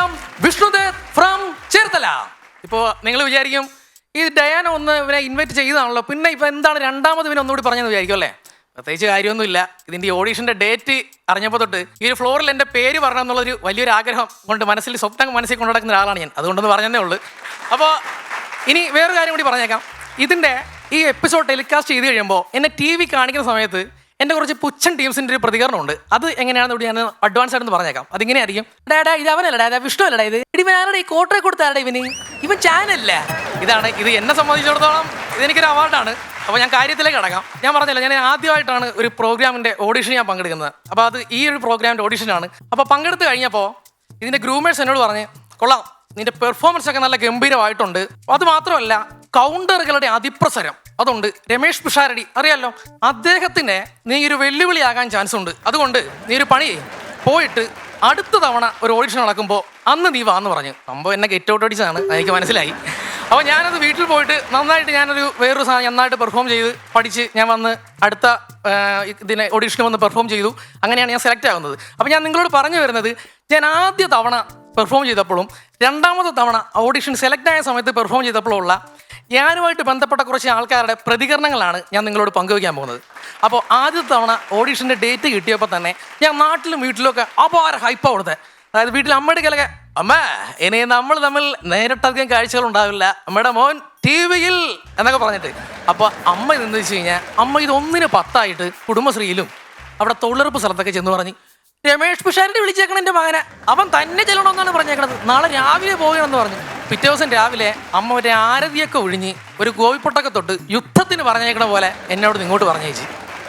am Vishnudev from Cherthala. ഇപ്പോൾ നിങ്ങൾ വിചാരിക്കും ഈ ഡയാന ഒന്ന് ഇവനെ ഇൻവൈറ്റ് ചെയ്തതാണല്ലോ. പിന്നെ ഇപ്പോൾ എന്താണ് രണ്ടാമത് ഇവനെ ഒന്നുകൂടി പറഞ്ഞെന്ന് വിചാരിക്കും അല്ലേ? പ്രത്യേകിച്ച് കാര്യമൊന്നുമില്ല. ഇതിന്റെ ഓഡീഷന്റെ ഡേറ്റ് അറിഞ്ഞപ്പോൾ തൊട്ട് ഈ ഒരു ഫ്ലോറിൽ എന്റെ പേര് പറഞ്ഞു എന്നുള്ളൊരു വലിയൊരു ആഗ്രഹം കൊണ്ട് മനസ്സിൽ സ്വപ്നം മനസ്സിൽ കൊണ്ടു നടക്കുന്ന ഒരാളാണ് ഞാൻ. അതുകൊണ്ടൊന്ന് പറഞ്ഞതേ ഉള്ളൂ. അപ്പോൾ ഇനി വേറൊരു കാര്യം കൂടി പറഞ്ഞേക്കാം. ഇതിന്റെ ഈ എപ്പിസോഡ് ടെലികാസ്റ്റ് ചെയ്ത് കഴിയുമ്പോൾ എന്നെ ടി വി കാണിക്കുന്ന സമയത്ത് എന്റെ കുറച്ച് പുച്ഛൻ ടീംസിന്റെ ഒരു പ്രതികരണമുണ്ട്. അത് എങ്ങനെയാണെന്ന് ഞാൻ അഡ്വാൻസ് ആയിട്ട് പറഞ്ഞേക്കാം. അതിങ്ങനെ ആയിരിക്കും ഡാഡാ ഇത് അവനല്ല ഡാഡാ വിഷ്ണു അല്ലടാ ഇത്. ഇടി ആരുടെ? ഈ കോട്ടയെ കൊടുത്താരുടെ ഇവന്? ഇവൻ ചാനല്ല ഇതാണ് ഇത് എന്നെ സംബന്ധിച്ചിടത്തോളം ഇതെനിക്കൊരു അവാർഡാണ് അപ്പോൾ ഞാൻ കാര്യത്തിലേക്ക് കടക്കാം. ഞാൻ പറഞ്ഞില്ല ഞാൻ ആദ്യമായിട്ടാണ് ഒരു പ്രോഗ്രാമിന്റെ ഓഡിഷൻ ഞാൻ പങ്കെടുക്കുന്നത്. അപ്പോൾ അത് ഈ ഒരു പ്രോഗ്രാമിന്റെ ഓഡിഷനാണ് അപ്പോൾ പങ്കെടുത്ത് കഴിഞ്ഞപ്പോൾ ഇതിന്റെ ഗ്രൂമേഴ്സ് എന്നോട് പറഞ്ഞ് കൊള്ളാം. നിന്റെ പെർഫോമൻസ് ഒക്കെ നല്ല ഗംഭീരമായിട്ടുണ്ട്. അത് മാത്രമല്ല കൗണ്ടറുകളുടെ അതിപ്രസരം. അതുണ്ട് രമേഷ് പുഷാരടി അറിയാലോ? അദ്ദേഹത്തിന് നീ ഒരു വെല്ലുവിളി വെല്ലുവിളിയാകാൻ ചാൻസ് ഉണ്ട് അതുകൊണ്ട് നീ ഒരു പണി പോയിട്ട് അടുത്ത തവണ ഒരു ഓഡിഷൻ നടക്കുമ്പോൾ അന്ന് നീ വാന്ന് പറഞ്ഞു. സംഭവം എന്നെ ഗെറ്റ് ഔട്ട് അടിച്ചതാണ് എനിക്ക് മനസ്സിലായി. അപ്പോൾ ഞാനത് വീട്ടിൽ പോയിട്ട് നന്നായിട്ട് ഞാനൊരു വേറൊരു സാധനം നന്നായിട്ട് പെർഫോം ചെയ്ത് പഠിച്ച് ഞാൻ വന്ന് അടുത്ത ഇതിനെ ഓഡീഷന് വന്ന് പെർഫോം ചെയ്തു. അങ്ങനെയാണ് ഞാൻ സെലക്ട് ആകുന്നത് അപ്പോൾ ഞാൻ നിങ്ങളോട് പറഞ്ഞു വരുന്നത് ഞാൻ ആദ്യ തവണ പെർഫോം ചെയ്തപ്പോഴും രണ്ടാമത്തെ തവണ ഓഡിഷൻ സെലക്ട് ആയ സമയത്ത് പെർഫോം ചെയ്തപ്പോഴുള്ള ഞാനുമായിട്ട് ബന്ധപ്പെട്ട കുറച്ച് ആൾക്കാരുടെ പ്രതികരണങ്ങളാണ് ഞാൻ നിങ്ങളോട് പങ്കുവയ്ക്കാൻ പോകുന്നത്. അപ്പോൾ ആദ്യത്തെ തവണ ഓഡീഷന്റെ ഡേറ്റ് കിട്ടിയപ്പോൾ തന്നെ ഞാൻ നാട്ടിലും വീട്ടിലും ഒക്കെ അപാര ഹൈപ്പ് കൊടുത്തത് അതായത് വീട്ടിൽ അമ്മയുടെ കലക്കെ അമ്മ ഇനി നമ്മൾ തമ്മിൽ നേരിട്ടധികം കാഴ്ചകൾ ഉണ്ടാവില്ല. അമ്മയുടെ മോൻ ടി വിയിൽ എന്നൊക്കെ പറഞ്ഞിട്ട്. അപ്പോൾ അമ്മ ഇതെന്ന് വെച്ച് കഴിഞ്ഞാൽ അമ്മ ഇതൊന്നിന് പത്തായിട്ട് കുടുംബശ്രീയിലും അവിടെ തൊഴിലുറപ്പ് സ്ഥലത്തൊക്കെ ചെന്ന് പറഞ്ഞ് രമേഷ് പിഷാരിനെ വിളിച്ചേക്കണം എന്റെ മകനെ. അവൻ തന്നെ ചെല്ലണമെന്നാണ് പറഞ്ഞേക്കണത്. നാളെ രാവിലെ പോകണമെന്ന് പറഞ്ഞു. പിറ്റേ ദിവസം രാവിലെ അമ്മ ഒരു ആരതിയൊക്കെ ഒഴിഞ്ഞ് ഒരു ഗോവിപ്പൊട്ടൊക്കെ തൊട്ട് യുദ്ധത്തിന് പറഞ്ഞേക്കണ പോലെ എന്നോട് ഇങ്ങോട്ട് പറഞ്ഞേച്ചി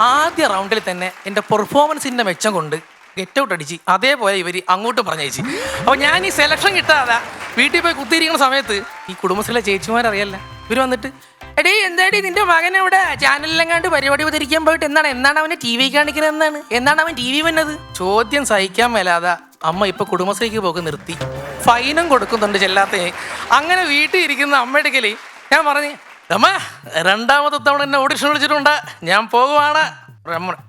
ആദ്യ റൗണ്ടിൽ തന്നെ എന്റെ പെർഫോമൻസിന്റെ മെച്ചം കൊണ്ട് ഗെറ്റ് ഔട്ട് അടിച്ച് അതേപോലെ ഇവർ അങ്ങോട്ടും പറഞ്ഞേച്ചി അപ്പോൾ ഞാൻ ഈ സെലക്ഷൻ കിട്ടാതെ വീട്ടിൽ പോയി കുത്തിയിരിക്കുന്ന സമയത്ത് ഈ കുടുംബശ്രീയിലെ ചേച്ചിമാരറിയല്ല. ഇവർ വന്നിട്ട് എടീ എന്താടി നിന്റെ മകൻ ഇവിടെ ചാനലിലെങ്ങാണ്ട് പരിപാടി അവതരിക്കാൻ പോയിട്ട് എന്താണ്? എന്താണ് അവനെ ടി വി കാണിക്കുന്നത് എന്നാണ് എന്താണ് അവൻ ടി വി വന്നത്? ചോദ്യം സഹിക്കാൻ മേലാതെ അമ്മ ഇപ്പൊ കുടുംബശ്രീക്ക് പോക്ക് നിർത്തി. ഫൈനും കൊടുക്കുന്നുണ്ട് ചെല്ലാത്തേ. അങ്ങനെ വീട്ടിൽ ഇരിക്കുന്ന അമ്മയുടെ ഞാൻ പറഞ്ഞു അമ്മ രണ്ടാമത്തെ തവണ എന്നെ ഓഡിഷൻ വിളിച്ചിട്ടുണ്ട്. ഞാൻ പോകുവാണ്.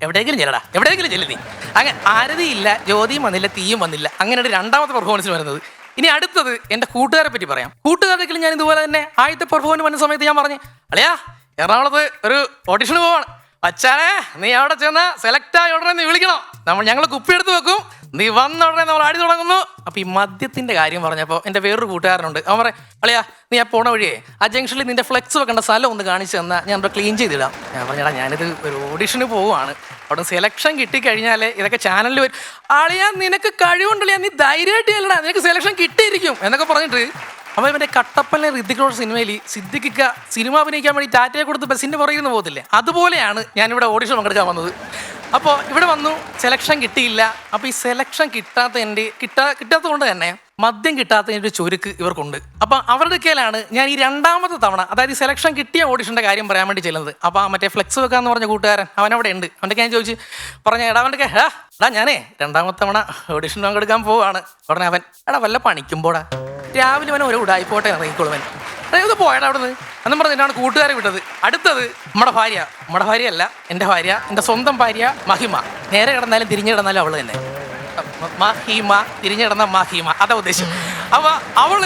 എവിടെയെങ്കിലും ചെല്ലടാ. എവിടെയെങ്കിലും ചെല്ലു നീ. അങ്ങനെ ആരതിയില്ല ജ്യോതിയും വന്നില്ല തീയും വന്നില്ല. അങ്ങനെയാണ് രണ്ടാമത്തെ പെർഫോമൻസ് വരുന്നത്. ഇനി അടുത്തത് എന്റെ കൂട്ടുകാരെ പറ്റി പറയാം. കൂട്ടുകാരെങ്കിലും ഞാൻ ഇതുപോലെ തന്നെ ആദ്യത്തെ പെർഫോമൻസ് വന്ന സമയത്ത് ഞാൻ പറഞ്ഞു അളിയാ എറണാകുളത്ത് ഒരു ഓഡിഷന് പോവാണ്. അച്ഛാനെ നീ അവിടെ ചെന്ന് സെലക്ട് ആയ ഉടനെ നീ വിളിക്കണം. നമ്മൾ ഞങ്ങൾ കുപ്പി എടുത്ത് വെക്കും. നീ വന്ന ഉടനെ നമ്മൾ ആടി തുടങ്ങുന്നു. അപ്പൊ ഈ മദ്യത്തിന്റെ കാര്യം പറഞ്ഞപ്പോ എന്റെ വേറൊരു കൂട്ടുകാരനുണ്ട്. അവൻ പറയാം അളിയാ നീ ആ പോണ വഴിയേ ആ ജംഗ്ഷനിൽ നിന്റെ ഫ്ലെക്സ് വെക്കേണ്ട സ്ഥലം ഒന്ന് കാണിച്ചു തന്നാൽ ഞാൻ അവിടെ ക്ലീൻ ചെയ്തിടാം. ഞാൻ പറഞ്ഞാ ഞാനിത് ഒരു ഓഡിഷന് പോവാണ് അവിടെ സെലക്ഷൻ കിട്ടിക്കഴിഞ്ഞാൽ ഇതൊക്കെ ചാനലിൽ വരും. അളിയാ നിനക്ക് കഴിവുണ്ടല്ലേ? നീ ധൈര്യമായിട്ട് ചെല്ലടാ. നിനക്ക് സെലക്ഷൻ കിട്ടിയിരിക്കും. എന്നൊക്കെ പറഞ്ഞിട്ട് അപ്പോൾ ഇവന്റെ കട്ടപ്പനെ ഋതിക്കോട് സിനിമയിൽ സിദ്ധിക്കുക സിനിമ അഭിനയിക്കാൻ വേണ്ടി ടാറ്റയെ കൊടുത്ത് ബസ്സിന്റെ പുറകിൽ നിന്ന് പോകത്തില്ലേ? അതുപോലെയാണ് ഞാനിവിടെ ഓഡിഷൻ പങ്കെടുക്കാൻ വന്നത്. അപ്പോൾ ഇവിടെ വന്നു സെലക്ഷൻ കിട്ടിയില്ല. അപ്പോൾ ഈ സെലക്ഷൻ കിട്ടാത്തതിന്റെ കിട്ടാ കിട്ടാത്തത് കൊണ്ട് തന്നെ മദ്യം കിട്ടാത്തതിന്റെ ഒരു ചുരുക്ക് ഇവർക്കുണ്ട്. അപ്പോൾ അവരുടെ കയ്യിലാണ് ഞാൻ ഈ രണ്ടാമത്തെ തവണ അതായത് ഈ സെലക്ഷൻ കിട്ടിയ ഓഡിഷന്റെ കാര്യം പറയാൻ വേണ്ടി ചെല്ലുന്നത്. അപ്പോൾ ആ മറ്റേ ഫ്ലെക്സ് വെക്കാന്ന് പറഞ്ഞ കൂട്ടുകാരൻ അവൻ അവിടെ ഉണ്ട്. അവന്റെ ഞാൻ ചോദിച്ചു പറഞ്ഞ എടാ അവന്റെ എടാ എടാ ഞാനേ രണ്ടാമത്തെ തവണ ഓഡിഷൻ പങ്കെടുക്കാൻ പോവാണ്. ഉടനെ അവൻ എടാ വല്ല പണിക്കുമ്പോടാ രാവിലെ അവൻ ഒരു ഉടായിപ്പോട്ടെ ഇറങ്ങിക്കോളുവൻ അതായത് പോയാണ് അവിടെ നിന്ന് എന്നും കൂട്ടുകാരെ വിട്ടത്. അടുത്തത് നമ്മുടെ ഭാര്യ. നമ്മുടെ ഭാര്യയല്ല എന്റെ ഭാര്യ എന്റെ സ്വന്തം ഭാര്യ മഹിമ. നേരെ കിടന്നാലും തിരിഞ്ഞു കിടന്നാലും അവൾ തന്നെ. മഹിമ തിരിഞ്ഞു കിടന്ന മഹിമ. അതാ ഉദ്ദേശം. അപ്പൊ അവൾ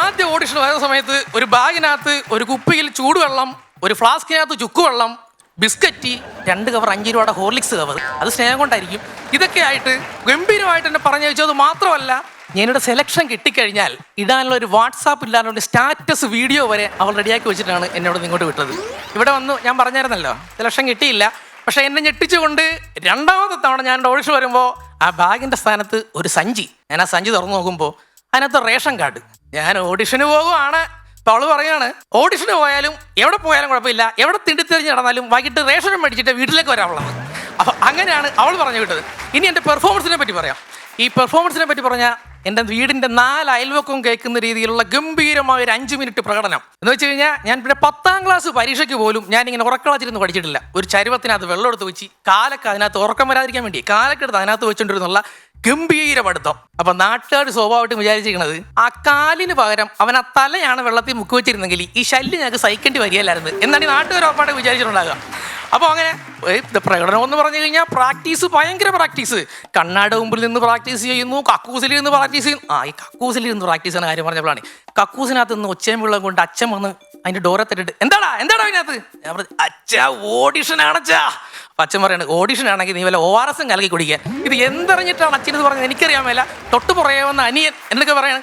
ആദ്യ ഓഡിഷൻ വരുന്ന സമയത്ത് ഒരു ബാഗിനകത്ത് ഒരു കുപ്പിയിൽ ചൂടുവെള്ളം ഒരു ഫ്ലാസ്കിനകത്ത് ചുക്കുവെള്ളം ബിസ്ക്കറ്റ് രണ്ട് കവർ അഞ്ച് രൂപയുടെ ഹോർലിക്സ് കവർ അത് സ്നേഹം കൊണ്ടായിരിക്കും. ഇതൊക്കെ ആയിട്ട് ഗംഭീരമായിട്ട് എന്നെ പറഞ്ഞു വെച്ചത് മാത്രമല്ല ഞാനിവിടെ സെലക്ഷൻ കിട്ടിക്കഴിഞ്ഞാൽ ഇടാനുള്ള ഒരു വാട്സാപ്പ് ഒരു സ്റ്റാറ്റസ് വീഡിയോ വരെ അവൾ റെഡിയാക്കി വെച്ചിട്ടാണ് എന്നോട് ഇങ്ങോട്ട് വിട്ടത്. ഇവിടെ വന്നു ഞാൻ പറഞ്ഞായിരുന്നല്ലോ സെലക്ഷൻ കിട്ടിയില്ല. പക്ഷെ എന്നെ ഞെട്ടിച്ചുകൊണ്ട് രണ്ടാമത്തെ തവണ ഞാൻ ഓഡിഷൻ വരുമ്പോൾ ആ ബാഗിന്റെ സ്ഥാനത്ത് ഒരു സഞ്ചി. ഞാൻ ആ സഞ്ചി തുറന്നു നോക്കുമ്പോൾ അതിനകത്ത് റേഷൻ കാർഡ്. ഞാൻ ഓഡിഷന് പോകുവാണ്. അപ്പോൾ അവൾ പറയാണ് ഓഡിഷന് പോയാലും എവിടെ പോയാലും കുഴപ്പമില്ല. എവിടെ തിണ്ടിത്തെറിഞ്ഞ് നടന്നാലും വൈകിട്ട് റേഷൻ മേടിച്ചിട്ട് വീട്ടിലേക്ക് വരാനുള്ളത് അപ്പോൾ അങ്ങനെയാണ് അവൾ പറഞ്ഞു വിട്ടത്. ഇനി എന്റെ പെർഫോമൻസിനെ പറ്റി പറയാം. ഈ പെർഫോമൻസിനെ പറ്റി പറഞ്ഞാൽ എന്റെ വീടിന്റെ നാല് അയൽവക്കവും കേൾക്കുന്ന രീതിയിലുള്ള ഗംഭീരമായ ഒരു അഞ്ച് മിനിറ്റ് പ്രകടനം. എന്ന് വെച്ച് കഴിഞ്ഞാൽ ഞാൻ പിന്നെ പത്താം ക്ലാസ് പരീക്ഷയ്ക്ക് പോലും ഞാൻ ഇങ്ങനെ ഉറക്കളച്ചിരുന്ന് പഠിച്ചിട്ടില്ല. ഒരു ചരുവത്തിനകത്ത് വെള്ളം എടുത്ത് വെച്ച് കാലൊക്കെ അതിനകത്ത് ഉറക്കം വരാതിരിക്കാൻ വേണ്ടി കാലൊക്കെ എടുത്ത് അതിനകത്ത് വെച്ചുകൊണ്ടിരുന്നുള്ള ഗംഭീര പഠിത്തം. അപ്പൊ നാട്ടുകാർ സ്വാഭാവികമായിട്ടും വിചാരിച്ചിരിക്കുന്നത് ആ കാലിന് പകരം അവൻ ആ തലയാണ് വെള്ളത്തിൽ മുക്കി വെച്ചിരുന്നെങ്കിൽ ഈ ശല്യം ഞങ്ങൾക്ക് സഹിക്കേണ്ടി വരികയില്ലായിരുന്നു. എന്നാണ് ഈ നാട്ടുകാർ ഉറപ്പായിട്ട് വിചാരിച്ചിട്ടുണ്ടാകുക അപ്പോൾ അങ്ങനെ പ്രകടനം എന്ന് പറഞ്ഞു കഴിഞ്ഞാൽ പ്രാക്ടീസ് ഭയങ്കര പ്രാക്ടീസ്. കണ്ണാട് മുമ്പിൽ നിന്ന് പ്രാക്ടീസ് ചെയ്യുന്നു കക്കൂസിൽ നിന്ന് പ്രാക്ടീസ് ചെയ്യുന്നു. ആ ഈ കക്കൂസിൽ നിന്ന് പ്രാക്ടീസ് ചെയ്യുന്ന കാര്യം പറഞ്ഞപ്പോഴാണ്. കക്കൂസിനകത്ത് നിന്ന് ഒച്ചയും വെള്ളം കൊണ്ട് അച്ഛൻ വന്ന് അതിന്റെ ഡോറത്തിട്ടിട്ട് എന്താടാ എന്താടാ അതിനകത്ത് ഞാൻ പറഞ്ഞു അച്ഛാ ഓഡിഷൻ ആണച്ചാ അച്ഛൻ പറയുന്നത് ഓഡിഷൻ ആണെങ്കിൽ നീ വല്ല ഒ ആർ എസും കലക്കി കുടിക്കുക. ഇത് എന്തറിഞ്ഞിട്ടാണ് അച്ഛൻ ഇത് പറഞ്ഞത്? എനിക്കറിയാൻ മേല. തൊട്ട് പുറകെ വന്ന അനിയൻ എന്നൊക്കെ പറയാണ്.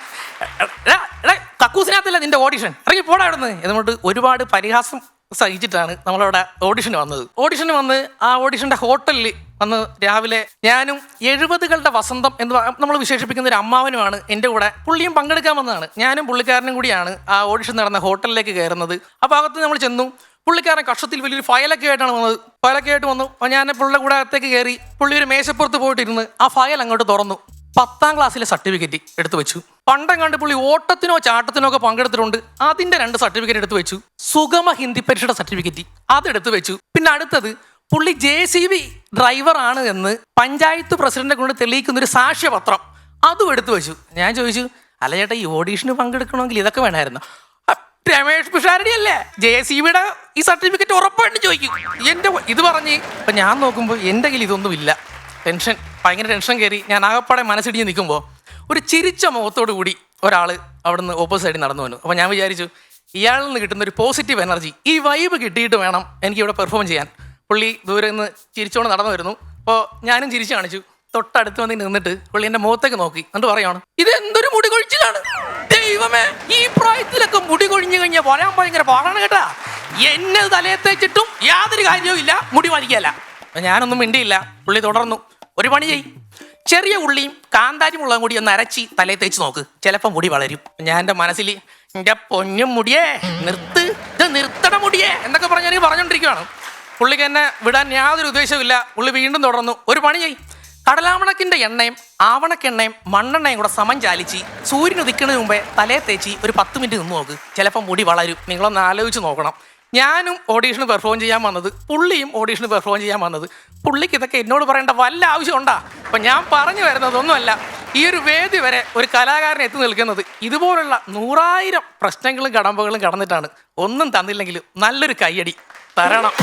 കക്കൂസിനകത്തല്ല നിന്റെ ഓഡിഷൻ ഇറങ്ങി പോടാ അവിടുന്ന്. എന്നുകൊണ്ട് ഒരുപാട് പരിഹാസം സഹിച്ചിട്ടാണ് നമ്മളവിടെ ഓഡിഷന് വന്നത്. ഓഡിഷന് വന്ന് ആ ഓഡിഷന്റെ ഹോട്ടലിൽ വന്ന് രാവിലെ ഞാനും എഴുപതുകളുടെ വസന്തം എന്ന് നമ്മൾ വിശേഷിപ്പിക്കുന്ന ഒരു അമ്മാവനുമാണ് എന്റെ കൂടെ പുള്ളിയും പങ്കെടുക്കാൻ വന്നതാണ്. ഞാനും പുള്ളിക്കാരനും കൂടിയാണ് ആ ഓഡിഷൻ നടന്ന ഹോട്ടലിലേക്ക് കയറുന്നത്. ആ ഭാഗത്ത് നമ്മൾ ചെന്നു. പുള്ളിക്കാരൻ കക്ഷത്തിൽ വലിയൊരു ഫയലൊക്കെ ആയിട്ടാണ് വന്നത്. ഫയലൊക്കെ ആയിട്ട് വന്നു. ഞാൻ പുള്ളിയുടെ കൂടെ അകത്തേക്ക് കയറി പുള്ളി ഒരു മേശപ്പുറത്ത് പോയിട്ടിരുന്ന് ആ ഫയൽ അങ്ങോട്ട് തുറന്നു. പത്താം ക്ലാസ്സിലെ സർട്ടിഫിക്കറ്റ് എടുത്തു വെച്ചു. പണ്ടം കണ്ട് പുള്ളി ഓട്ടത്തിനോ ചാട്ടത്തിനോ ഒക്കെ പങ്കെടുത്തിട്ടുണ്ട്. അതിന്റെ രണ്ട് സർട്ടിഫിക്കറ്റ് എടുത്തു വെച്ചു. സുഗമ ഹിന്ദി പരീക്ഷയുടെ സർട്ടിഫിക്കറ്റ് അതെടുത്തു വെച്ചു. പിന്നെ അടുത്തത് പുള്ളി ജെ സി ബി ഡ്രൈവർ ആണ് എന്ന് പഞ്ചായത്ത് പ്രസിഡന്റിനെ കൊണ്ട് തെളിയിക്കുന്ന ഒരു സാക്ഷ്യപത്രം അതും എടുത്തു വെച്ചു. ഞാൻ ചോദിച്ചു അല്ല ചേട്ടാ ഈ ഓഡീഷന് പങ്കെടുക്കണമെങ്കിൽ ഇതൊക്കെ വേണമായിരുന്നു. "അ, രമേഷ് പിഷാരടി അല്ലേ? ജെ സി ബിയുടെ ഈ സർട്ടിഫിക്കറ്റ് ഉറപ്പായിട്ട് ചോദിക്കും. എന്റെ ഇത് പറഞ്ഞ് ഞാൻ നോക്കുമ്പോൾ എന്റെ കയ്യിൽ ഇതൊന്നും ഇല്ല ടെൻഷൻ ഭയങ്കര ടെൻഷൻ കയറി. ഞാൻ ആകപ്പാടെ മനസ്സിടിഞ്ഞ് നിൽക്കുമ്പോൾ ഒരു ചിരിച്ച മുഖത്തോടു കൂടി ഒരാൾ അവിടുന്ന് ഓപ്പോസിറ്റ് സൈഡിൽ നടന്നു വന്നു. അപ്പോൾ ഞാൻ വിചാരിച്ചു ഇയാളിൽ നിന്ന് കിട്ടുന്ന ഒരു പോസിറ്റീവ് എനർജി ഈ വൈബ് കിട്ടിയിട്ട് വേണം എനിക്ക് ഇവിടെ പെർഫോം ചെയ്യാൻ. പുള്ളി ദൂരെ നിന്ന് ചിരിച്ചോണ്ട് നടന്നു വരുന്നു. അപ്പോൾ ഞാനും ചിരിച്ചു കാണിച്ചു. തൊട്ടടുത്ത് വന്ന് നിന്നിട്ട് പുള്ളി എന്റെ മുഖത്തേക്ക് നോക്കി. എന്നിട്ട് പറയാണ് ഇത് എന്തൊരു മുടി കൊഴിച്ചിലാണ്? ദൈവമേ ഈ പ്രായത്തിലൊക്കെ മുടി കൊഴിഞ്ഞു കഴിഞ്ഞാൽ വരാൻ ഭയങ്കര പാടാണ് കേട്ടാ. എന്നെ തലയെ യാതൊരു കാര്യവും ഇല്ല മുടി വലിക്കല്ല ഞാനൊന്നും മിണ്ടിയില്ല. പുള്ളി തുടർന്നു. ഒരു പണി ചെയ്. ചെറിയ ഉള്ളിയും കാന്താരി മുളകും കൂടി ഒന്ന് അരച്ചി തലയിൽ തേച്ച് നോക്ക്. ചിലപ്പോൾ മുടി വളരും. ഞാൻ എന്റെ മനസ്സിൽ എന്റെ പൊന്നും മുടിയേ നിർത്ത്. ഇത് നിർത്തണ മുടിയേ എന്നൊക്കെ പറഞ്ഞ് എനിക്ക് പറഞ്ഞുകൊണ്ടിരിക്കുകയാണ് പുള്ളിക്ക് എന്നെ വിടാൻ യാതൊരു ഉദ്ദേശവുമില്ല. പുള്ളി വീണ്ടും തുടർന്നു. ഒരു പണി ചെയ്. കടലാമണക്കിന്റെ എണ്ണയും ആവണക്കെണ്ണയും മണ്ണെണ്ണയും കൂടെ സമം ചാലിച്ച് സൂര്യൻ ഉദിക്കുന്നതിന് മുമ്പേ തലയെ തേച്ച് ഒരു പത്ത് മിനിറ്റ് നിന്ന് നോക്ക്. ചിലപ്പോൾ മുടി വളരും. നിങ്ങളൊന്ന് ആലോചിച്ച് നോക്കണം. ഞാനും ഓഡീഷന് പെർഫോം ചെയ്യാൻ വന്നത് പുള്ളിയും ഓഡീഷന് പെർഫോം ചെയ്യാൻ വന്നത്. പുള്ളിക്ക് ഇതൊക്കെ എന്നോട് പറയേണ്ട വല്ല ആവശ്യമുണ്ടാ അപ്പൊ ഞാൻ പറഞ്ഞു വരുന്നതൊന്നുമല്ല ഈ ഒരു വേദി വരെ ഒരു കലാകാരൻ എത്തി നിൽക്കുന്നത് ഇതുപോലുള്ള നൂറായിരം പ്രശ്നങ്ങളും കടമ്പകളും കടന്നിട്ടാണ്. ഒന്നും തന്നില്ലെങ്കിലും നല്ലൊരു കയ്യടി തരണം.